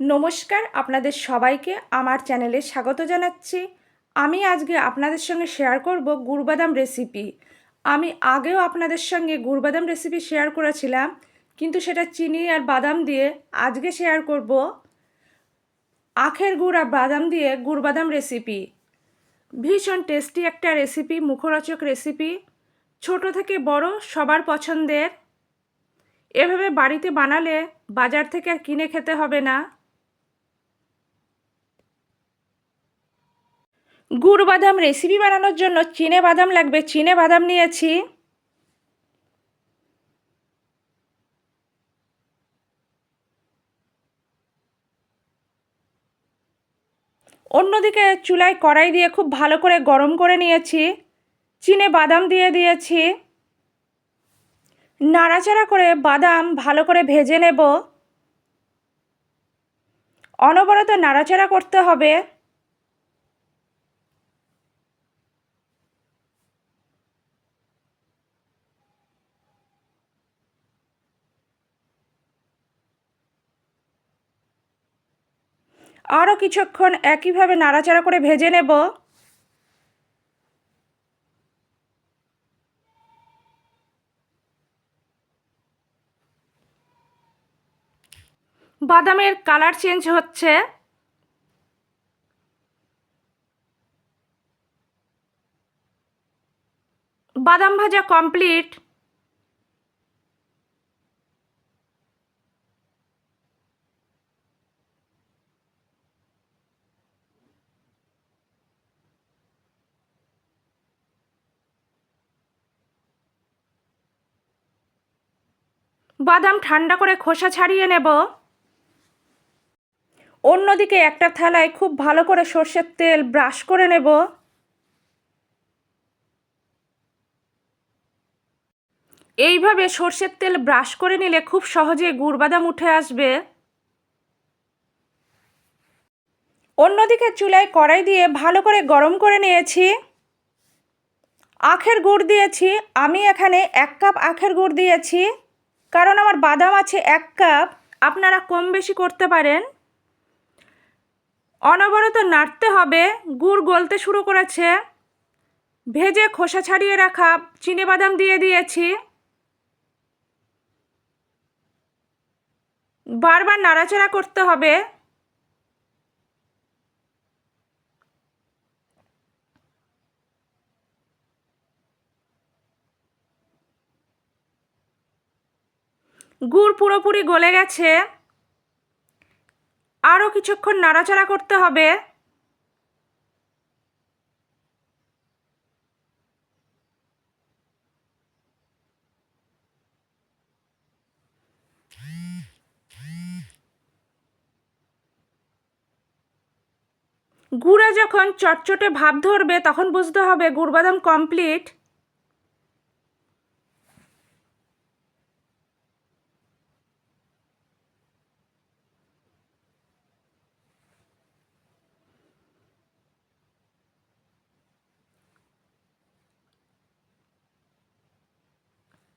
নমস্কার, আপনাদের সবাইকে আমার চ্যানেলে স্বাগত জানাচ্ছি। আমি আজকে আপনাদের সঙ্গে শেয়ার করব গুড়বাদাম রেসিপি আমি আগেও আপনাদের সঙ্গে গুড়বাদাম রেসিপি শেয়ার করেছিলাম, কিন্তু সেটা চিনি আর বাদাম দিয়ে আজকে শেয়ার করব আখের গুড় আর বাদাম দিয়ে গুড়বাদাম রেসিপি ভীষণ টেস্টি একটা রেসিপি মুখরোচক রেসিপি ছোট থেকে বড়, সবার পছন্দের। এভাবে বাড়িতে বানালে বাজার থেকে আর কিনে খেতে হবে না। গুড় বাদাম রেসিপি বানানোর জন্য চিনে বাদাম লাগবে। চিনে বাদাম নিয়েছি। অন্যদিকে চুলায় কড়াই দিয়ে খুব ভালো করে গরম করে নিয়েছি। চিনে বাদাম দিয়ে দিয়েছি। নাড়াচাড়া করে বাদাম ভালো করে ভেজে নেব। অনবরত নাড়াচাড়া করতে হবে। আরও কিছুক্ষণ একইভাবে নাড়াচাড়া করে ভেজে নেব। বাদামের কালার চেঞ্জ হচ্ছে। বাদাম ভাজা কমপ্লিট। বাদাম ঠান্ডা করে খোসা ছাড়িয়ে নেব। অন্যদিকে একটা থালায় খুব ভালো করে সর্ষের তেল ব্রাশ করে নেব। এইভাবে সর্ষের তেল ব্রাশ করে নিলে খুব সহজে গুড় বাদাম উঠে আসবে। অন্যদিকে চুলায় কড়াই দিয়ে ভালো করে গরম করে নিয়েছি। আখের গুড় দিয়েছি। আমি এখানে এক কাপ আখের গুড় দিয়েছি। কারণ আমার বাদাম আছে এক কাপ, আপনারা কম বেশি করতে পারেন। অনবরত নাড়তে হবে, গুড় গলতে শুরু করেছে। ভেজে খোসা ছাড়িয়ে রাখা চিনি বাদাম দিয়ে দিয়েছি। বারবার নাড়াচাড়া করতে হবে। গুড় পুরোপুরি গলে গেছে। আরও কিছুক্ষণ নাড়াচাড়া করতে হবে। গুড়ে যখন চটচটে ভাব ধরবে, তখন বুঝতে হবে গুড় বাদাম কমপ্লিট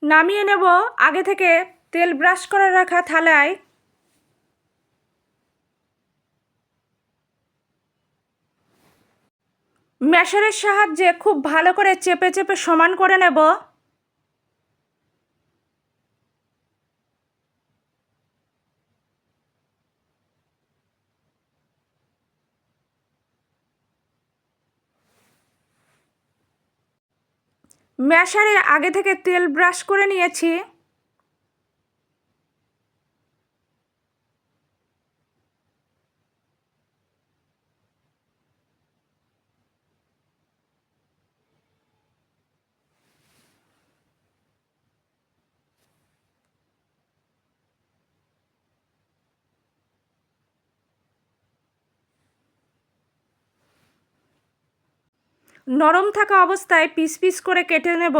নামিয়ে নেব। আগে থেকে তেল ব্রাশ করে রাখা থালায়। ম্যাশারের সাহায্যে খুব ভালো করে চেপে চেপে সমান করে নেব। ম্যাশারে আগে থেকে তেল ব্রাশ করে নিয়েছি। নরম থাকা অবস্থায় পিস পিস করে কেটে নেব।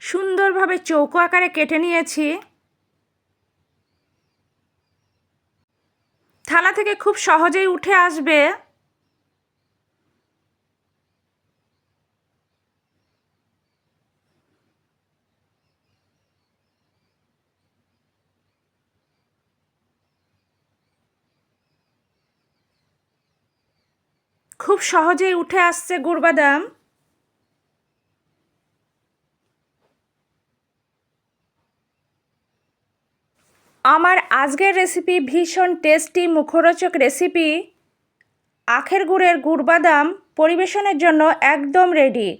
সুন্দরভাবে চৌকো আকারে কেটে নিয়েছি। থালা থেকে খুব সহজেই উঠে আসবে। খুব সহজেই উঠে আসছে গুড়বাদাম। আমার আজকের রেসিপি ভীষণ টেস্টি মুখরোচক রেসিপি আখের গুড়ের গুড়বাদাম পরিবেশনের জন্য একদম রেডি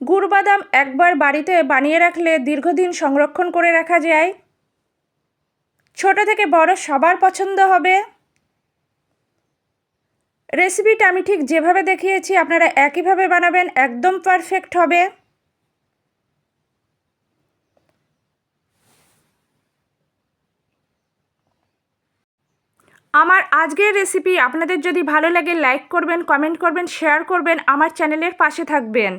গুড়বাদাম একবার বাড়িতে বানিয়ে রাখলে দীর্ঘদিন সংরক্ষণ করে রাখা যায়। ছোট থেকে বড় সবার পছন্দ হবে। রেসিপিটা আমি ঠিক যেভাবে দেখিয়েছি, আপনারা একইভাবে বানাবেন, একদম পারফেক্ট হবে। আমার আজকের রেসিপি আপনাদের যদি ভালো লাগে লাইক করবেন কমেন্ট করবেন শেয়ার করবেন, আমার চ্যানেলের পাশে থাকবেন।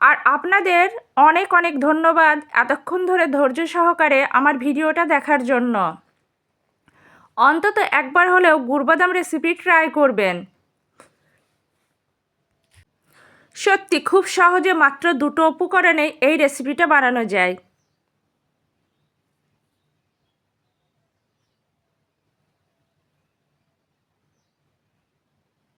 আর আপনাদের অনেক অনেক ধন্যবাদ এতক্ষণ ধরে ধৈর্য সহকারে আমার ভিডিওটা দেখার জন্য। অন্তত একবার হলেও গুড়বাদাম রেসিপি ট্রাই করবেন। সত্যি, খুব সহজে মাত্র দুটো উপকরণে এই রেসিপিটা বানানো যায়।